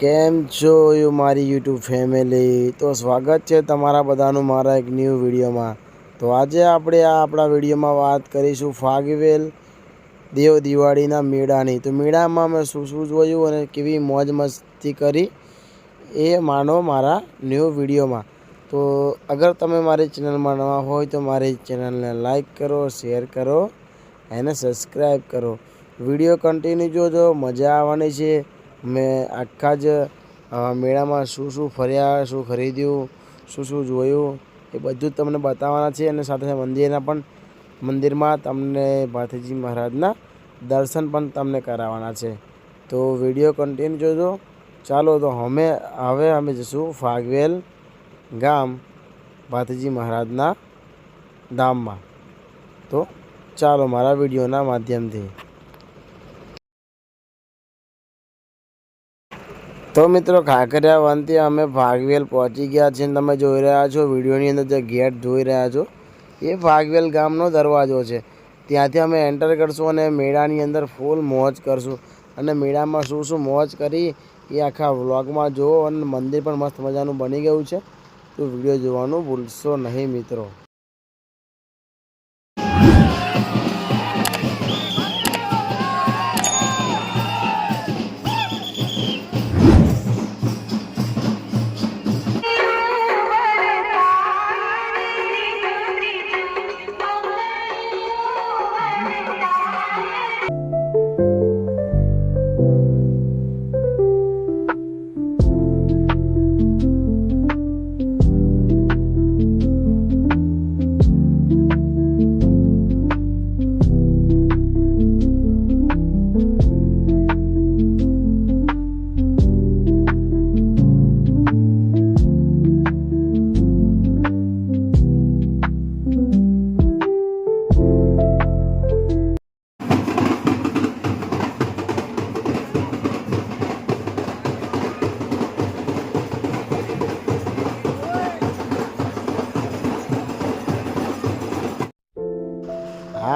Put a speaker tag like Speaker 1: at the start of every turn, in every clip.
Speaker 1: કેમ છો યુ મારી યુટ્યુબ ફેમિલી? તો સ્વાગત છે તમારા બધાનું મારા એક ન્યૂ વિડીયોમાં. તો આજે આપણે આ આપણા વિડીયોમાં વાત કરીશું ફાગવેલ દેવ દિવાળીના મેળાની. તો મેળામાં મેં શું શું જોયું અને કેવી મોજ મસ્તી કરી એ માનો મારા ન્યૂ વિડીયોમાં. તો અગર તમે મારી ચેનલમાં નવા હોય તો મારી ચેનલને લાઈક કરો, શેર કરો એને સબસ્ક્રાઈબ કરો. વીડિયો કન્ટિન્યુ જોજો, મજા આવવાની છે. મેં આખા જ મેળામાં શું શું ફર્યા, શું ખરીદ્યું, શું શું જોયું, એ બધું જ તમને બતાવવાના છે અને સાથે મંદિરના પણ, મંદિરમાં તમને ભાથીજી મહારાજના દર્શન પણ તમને કરાવવાના છે. તો વીડિયો કન્ટિન્યુ જોજો. ચાલો તો અમે, હવે અમે જઈશું ફાગવેલ ગામ ભાથીજી મહારાજના ધામમાં. તો ચાલો મારા વિડીયોના માધ્યમથી. તો મિત્રો ખાખરિયા વનથી અમે ભાગવેલ પહોંચી ગયા છીએ તમે જોઈ રહ્યા છો, વિડીયોની અંદર જે ગેટ જોઈ રહ્યા છો, એ ભાગવેલ ગામનો દરવાજો છે. ત્યાંથી અમે એન્ટર કરશું અને મેળાની અંદર ફૂલ મોજ કરશું. અને મેળામાં શું શું મોજ કરી એ આખા વ્લોગમાં જુઓ અને મંદિર પણ મસ્ત મજાનું બની ગયું છે. તો વીડિયો જોવાનું ભૂલશો નહીં મિત્રો.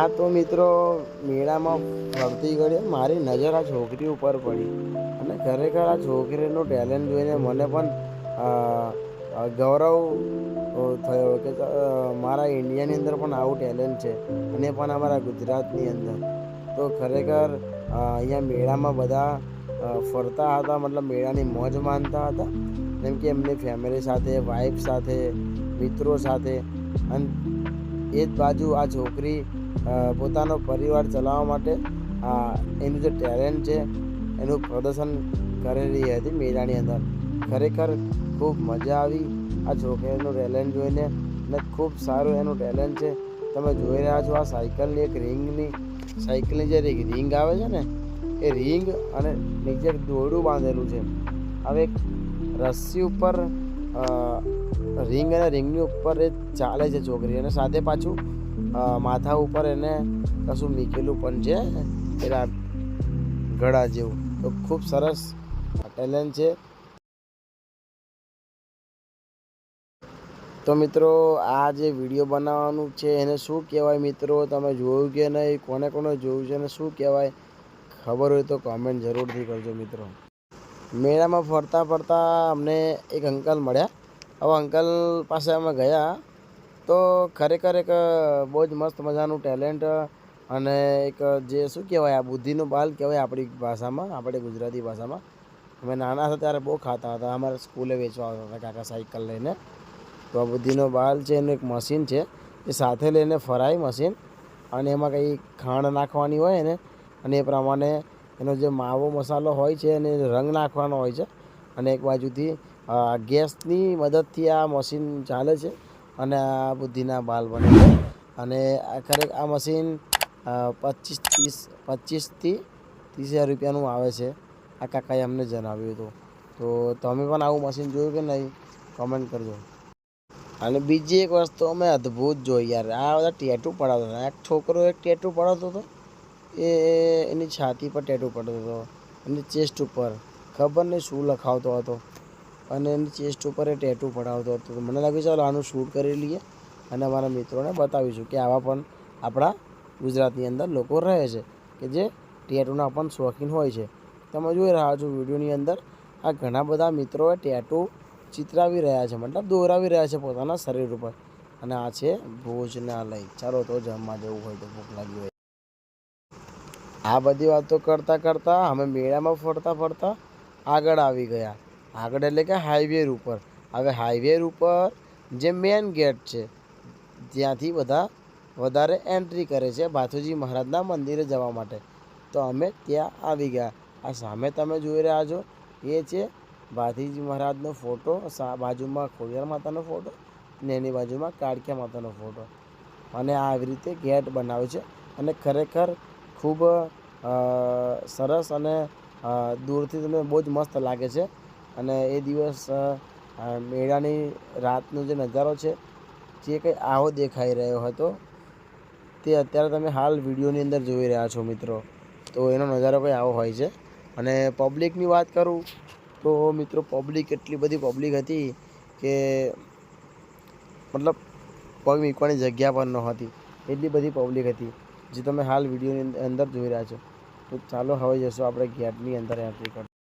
Speaker 1: હા તો મિત્રો મેળામાં ફરતી ઘડીએ મારી નજર આ છોકરી ઉપર પડી. અને ખરેખર આ છોકરીનું ટેલેન્ટ જોઈને મને પણ ગૌરવ થયો કે મારા ઇન્ડિયાની અંદર પણ આવું ટેલેન્ટ છે અને પણ અમારા ગુજરાતની અંદર. તો ખરેખર અહીંયા મેળામાં બધા ફરતા હતા, મતલબ મેળાની મોજ માનતા હતા. જેમ કે એમની ફેમિલી સાથે વાઈફ સાથે, મિત્રો સાથે. અને એ જ બાજુ આ છોકરી પોતાનો પરિવાર ચલાવવા માટે આ એનું જે ટેલેન્ટ છે, એનું પ્રદર્શન કરી રહી હતી મેળાની અંદર. ખરેખર ખૂબ મજા આવી આ છોકરીનું ટેલેન્ટ જોઈને અને ખૂબ સારું એનું ટેલેન્ટ છે. તમે જોઈ રહ્યા છો આ સાયકલની એક રિંગની, સાયકલની જે રિંગ આવે છે ને, એ રિંગ અને નીચે દોરડું બાંધેલું છે. હવે રસ્સી ઉપર રિંગ અને રિંગની ઉપર એ ચાલે છે છોકરી અને સાથે પાછું માથા ઉપર એને કશું મીકેલું પણ છે પેલા ગળા જેવું. તો ખૂબ સરસ ટેલેન્ટ છે. તો મિત્રો, આ જે વીડિયો બનાવવાનું છે, એને શું કહેવાય મિત્રો? તમે જોયું કે નહીં? કોને કોને જોયું છે અને શું કહેવાય? ખબર હોય તો કોમેન્ટ જરૂરથી કરજો મિત્રો. મેળામાં ફરતા ફરતા અમને એક અંકલ મળ્યા. હવે અંકલ પાસે અમે ગયા. તો ખરેખર એક, બહુ જ મસ્ત મજાનું ટેલેન્ટ અને એક જે શું કહેવાય, આ બુદ્ધિનું બાલ કહેવાય આપણી ભાષામાં, આપણે ગુજરાતી ભાષામાં. અમે નાના હતા ત્યારે બહુ ખાતા હતા. અમારે સ્કૂલે વેચવા આવતા હતા કાકા સાયકલ લઈને. તો આ બુદ્ધિનો બાલ છે, એનું એક મશીન છે. એ સાથે લઈને ફરાય મશીન અને એમાં કંઈ ખાંડ નાખવાની હોય ને અને એ પ્રમાણે એનો જે માવો મસાલો હોય છે અને રંગ નાખવાનો હોય છે. અને એક બાજુથી ગેસની મદદથી આ મશીન ચાલે છે. અને આ બુદ્ધિના બાલ બને છે. અને ખરેખર આ મશીન પચીસ ત્રીસ પચીસથી ત્રીસ હજાર રૂપિયાનું આવે છે. આ કાકાએ અમને જણાવ્યું હતું. તો તમે પણ આવું મશીન જોયું કે નહીં? કમેન્ટ કરજો. અને બીજી એક વસ્તુ અમે અદ્ભુત જોઈ યાર. આ બધા ટેટુ પડાવતા હતા. એક છોકરો એક ટેટુ પડાવતો હતો. એ એની છાતી પર ટેટુ પડતો હતો. એની ચેસ્ટ ઉપર. ખબર નહીં શું લખાવતો હતો. અને એની ચેસ્ટ ઉપર એ ટેટુ પડાવતો હતો. મને લાગ્યું, ચાલો આનું શૂટ કરી લઈએ અને અમારા મિત્રોને બતાવીશું કે આવા પણ આપણા ગુજરાતની અંદર લોકો રહે છે કે જે ટેટુના પણ શોખીન હોય છે. તમે જોઈ રહ્યા છો વિડીયોની અંદર આ ઘણા બધા મિત્રોએ ટેટુ ચિતરાવી રહ્યા છે, મતલબ દોરાવી રહ્યા છે પોતાના શરીર ઉપર. અને આ છે ભોજનાલય. ચાલો તો જમવા જવું હોય તો ભૂખ લાગી હોય. આ બધી વાતો કરતાં કરતાં અમે મેળામાં ફરતા ફરતા આગળ આવી ગયા. આગળ એટલે કે હાઈવે ઉપર. હવે હાઈવે ઉપર જે મેન ગેટ છે, ત્યાંથી બધા વધારે એન્ટ્રી કરે છે ભાથુજી મહારાજના મંદિરે જવા માટે. તો અમે ત્યાં આવી ગયા. આ સામે તમે જોઈ રહ્યા છો, એ છે ભાથીજી મહારાજનો ફોટો બાજુમાં ખોડિયાર માતાનો ફોટો ને એની બાજુમાં કાળકિયા માતાનો ફોટો અને આવી રીતે ગેટ બનાવ્યો છે અને ખરેખર ખૂબ સરસ અને દૂરથી તમને બહુ જ મસ્ત લાગે છે. અને એ દિવસ મેળાની રાતનો જે નજારો છે, જે કંઈ આવો દેખાઈ રહ્યો હતો, તે અત્યારે તમે હાલ વિડીયોની અંદર જોઈ રહ્યા છો મિત્રો. તો એનો નજારો કંઈ આવો હોય છે. અને પબ્લિકની વાત કરું, તો મિત્રો પબ્લિક એટલી બધી પબ્લિક હતી કે મતલબ પગ મૂકવાની જગ્યા પણ નહોતી. એટલી બધી પબ્લિક હતી, જે તમે હાલ વિડીયોની અંદર જોઈ રહ્યા છો. તો ચાલો હવે જશો આપણે ગેટની અંદર એન્ટ્રી કરવા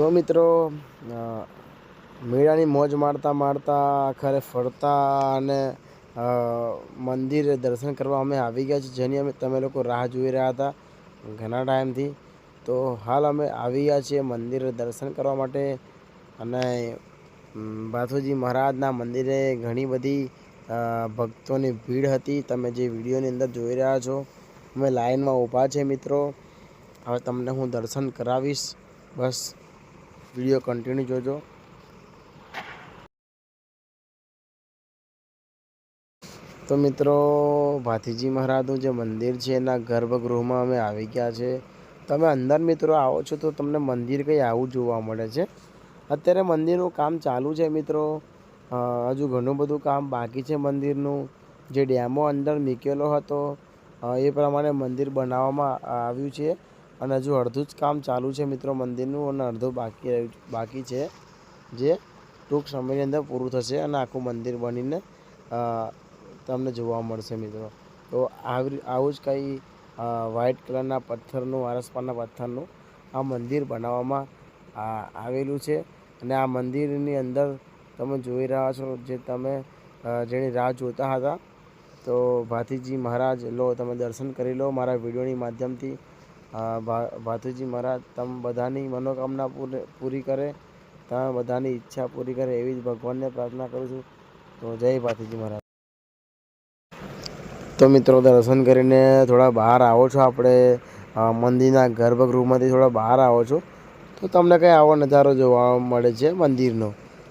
Speaker 1: તો મિત્રો મેળાની મોજ માણતા માણતા આખરે ફરતા અને મંદિરે દર્શન કરવા અમે આવી ગયા છીએ, જેની અમે, તમે લોકો રાહ જોઈ રહ્યા હતા ઘણા ટાઈમથી. તો હાલ અમે આવી ગયા છીએ મંદિરે દર્શન કરવા માટે અને બાથુજી મહારાજના મંદિરે ઘણી બધી ભક્તોની ભીડ હતી. તમે જે વિડીયોની અંદર જોઈ રહ્યા છો, અમે લાઈનમાં ઊભા છે મિત્રો. હવે તમને હું દર્શન કરાવીશ. બસ. વીડિયો કન્ટિન્યુ જોજો. તો મિત્રો, ભાથીજી મહારાજનું જે મંદિર છે, એના ગર્ભગૃહમાં અમે આવી ગયા છે. તમે અંદર મિત્રો આવો છો તો તમને મંદિર કંઈ આવું જોવા મળે છે. અત્યારે મંદિરનું કામ ચાલુ છે મિત્રો. હજુ ઘણું બધું કામ બાકી છે મંદિરનું. જે ડેમો અંદર મૂકેલો હતો એ પ્રમાણે મંદિર બનાવવામાં આવ્યું છે. અને હજુ અડધું જ કામ ચાલુ છે મિત્રો મંદિરનું અને અડધું બાકી રહ્યું બાકી છે, જે ટૂંક સમયની અંદર પૂરું થશે અને આખું મંદિર બનીને તમને જોવા મળશે મિત્રો. તો આવી આવું જ કંઈ વ્હાઇટ કલરના પથ્થરનું વારસપાના પથ્થરનું આ મંદિર બનાવવામાં આવેલું છે. અને આ મંદિરની અંદર તમે જોઈ રહ્યા છો જે તમે જેની રાહ જોતા હતા. તો ભાતીજી મહારાજ, લો તમે દર્શન કરી લો મારા વિડીયોની માધ્યમથી. ભાથીજી મહારાજ તમે બધાની મનોકામના પૂરી કરે તમે બધાની ઈચ્છા પૂરી કરે એવી જ ભગવાનને પ્રાર્થના કરું છું. તો જય ભાથુજી મહારાજ. તો મિત્રો દર્શન કરીને થોડા બહાર આવો છો આપણે મંદિરના ગર્ભગૃહમાંથી થોડા બહાર આવો છો. તો તમને કંઈ આવો નજારો જોવા મળે છે મંદિરનો?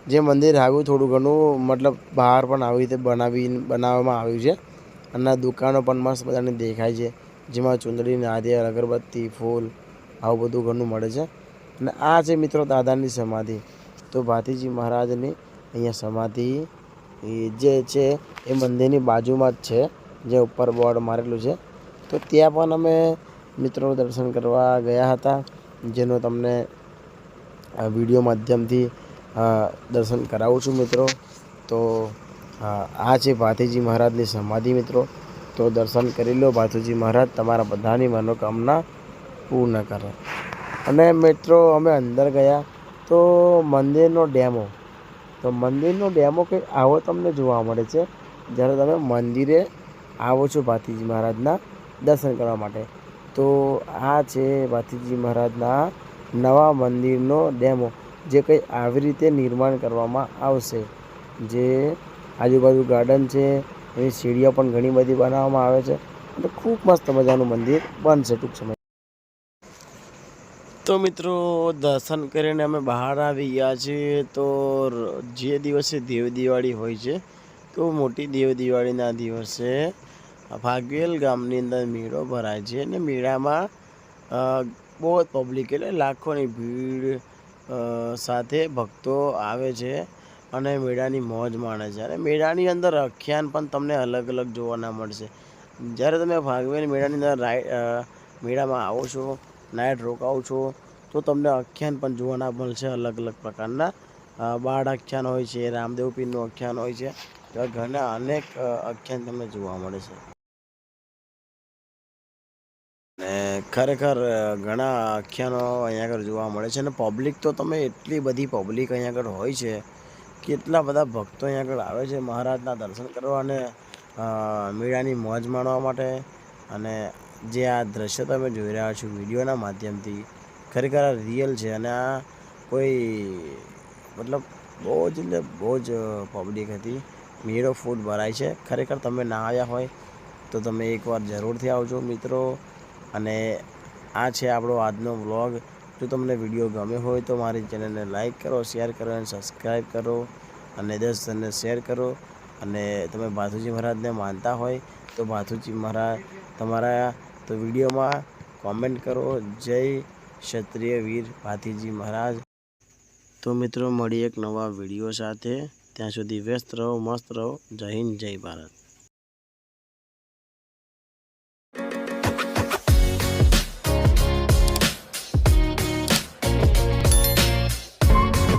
Speaker 1: જે મંદિર આવ્યું થોડું ઘણું મતલબ બહાર પણ આવી રીતે બનાવી બનાવવામાં આવ્યું છે. અને દુકાનો પણ મસ્ત બધાની દેખાય છે. જેમાં ચુંદડી નારિયેળ અગરબત્તી, ફૂલ, આવું બધું ઘણું મળે છે. અને આ છે મિત્રો દાદાની સમાધિ. તો ભાતીજી મહારાજની અહીંયા સમાધિ જે છે, એ મંદિરની બાજુમાં જ છે, જે ઉપર બોર્ડ મારેલું છે. તો ત્યાં પણ અમે મિત્રો દર્શન કરવા ગયા હતા, જેનો તમને વીડિયો માધ્યમથી દર્શન કરાવું છું મિત્રો. તો આ છે ભાતીજી મહારાજની સમાધિ મિત્રો. તો દર્શન કરી લો ભાથુજી મહારાજ, તમારા બધાની મનોકામના પૂર્ણ કરે. અને મિત્રો, અમે અંદર ગયા તો મંદિરનો ડેમો. તો મંદિરનો ડેમો કંઈક આવો તમને જોવા મળે છે. જ્યારે તમે મંદિરે આવો છો ભાતીજી મહારાજના દર્શન કરવા માટે. તો આ છે ભાતીજી મહારાજના નવા મંદિરનો ડેમો, જે કંઈ આવી રીતે નિર્માણ કરવામાં આવશે. જે આજુબાજુ ગાર્ડન છે એની સીડીઓ પણ ઘણી બધી બનાવવામાં આવે છે. એટલે ખૂબ મસ્ત મજાનું મંદિર બનશે ટૂંક સમય. તો મિત્રો, દર્શન કરીને અમે બહાર આવી ગયા છીએ તો જે દિવસે દેવ દિવાળી હોય છે તો મોટી દેવ દિવાળીના દિવસે ભાગવેલ ગામની અંદર મેળો ભરાય છે અને મેળામાં બહુ પબ્લિક એટલે લાખોની ભીડ સાથે ભક્તો આવે છે. અને મેળાની મોજ માણે છે. અને મેળાની અંદર અખ્યાન પણ તમને અલગ અલગ જોવાના મળશે. જ્યારે તમે ભાગવેલ મેળાની અંદર રાઈ મેળામાં આવો છો નાઇટ રોકાવો છો, તો તમને આખ્યાન પણ જોવાના મળશે અલગ અલગ પ્રકારના. બાળ આખ્યાન હોય છે, રામદેવ પીરનું આખ્યાન હોય છે એવા ઘણા અનેક અખ્યાન તમને જોવા મળે છે. ને ખરેખર ઘણા આખ્યાનો અહીંયા આગળ જોવા મળે છે. અને પબ્લિક તો તમે એટલી બધી પબ્લિક અહીંયા આગળ હોય છે કેટલા બધા ભક્તો અહીંયા આગળ આવે છે મહારાજના દર્શન કરવા અને મેળાની મોજ માણવા માટે. અને જે આ દ્રશ્ય તમે જોઈ રહ્યા છો વિડીયોના માધ્યમથી, ખરેખર આ રિયલ છે અને આ કોઈ, મતલબ બહુ જ એટલે બહુ જ પબ્લિક હતી. મેળો ફૂડ ભરાય છે. ખરેખર તમે ના આવ્યા હોય તો તમે એકવાર જરૂરથી આવજો મિત્રો. અને આ છે આપણો આજનો વ્લોગ જો તમને વીડિયો ગમ્યો હોય તો મારી ચેનલને લાઇક કરો, શેર કરો અને સબસ્ક્રાઈબ કરો અને દસ જણને શેર કરો. અને તમે ભાથુજી મહારાજને માનતા હોય તો ભાથુજી મહારાજ તમારા તો વિડીયોમાં કોમેન્ટ કરો. જય ક્ષત્રિય વીર ભાથીજી મહારાજ. તો મિત્રો મળી એક નવા વીડિયો સાથે. ત્યાં સુધી વ્યસ્ત રહો, મસ્ત રહો. જય હિન્દ, જય ભારત.